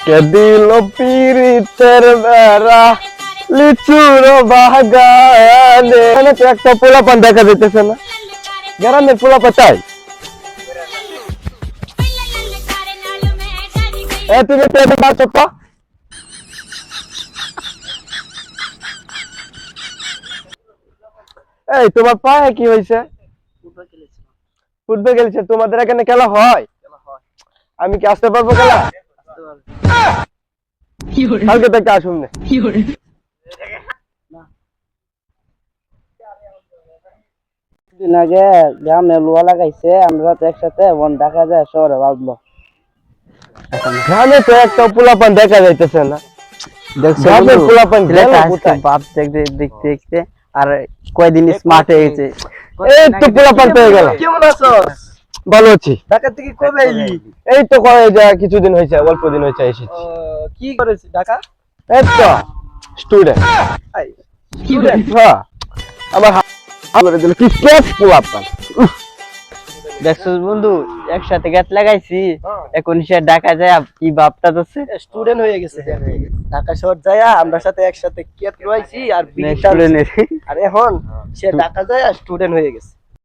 কে দিল পীড়িতের বেড়া লিচুর বাগানে এখানে তো একটা পোলাপান দেখা যেতেছে না গ্রামের পোলাপা চাই এ তুমি পেটে বাঁচো পা এই তোমার পায়ে কি হয়েছে ফুটবল খেলছে তোমাদের এখানে খেলা হয় আমি কি আসতে পারব খেলা কালকে থেকে আসুন না দিন আগে গ্রামে লোয়া লাগাইছে আমরা তো একসাথে বোন দেখা যায় শহরে বাঁধলো গ্রামে তো একটা পোলাপান দেখা যাইতেছে না গ্রামের পোলাপান গেল কোথায়? বাপ দেখতে দেখতে দেখতে আর কয়দিন স্মার্ট হয়ে গেছে এই তো পোলাপান পেয়ে গেল কেমন আছো ভালো আছি। ঢাকা থেকে কবে এলি? এই তো কয়ে যা কিছুদিন হয়েছে অল্প দিন হয়েছে এসেছি। কি করেছি ঢাকা? এই তো স্টুডেন্ট আই, হ্যাঁ। আমার হাত দিল কি কেস পোলাপান উফ, দেখছ বন্ধু একসাথে গাছ লাগাইছি। এখন সে ডাকা যায় কি বাপটা তোছে স্টুডেন্ট হয়ে গেছে। ঢাকা শহর যায় আমরা সাথে একসাথে কেট রয়েছি আর আর এখন সে ঢাকা যায় স্টুডেন্ট হয়ে গেছে।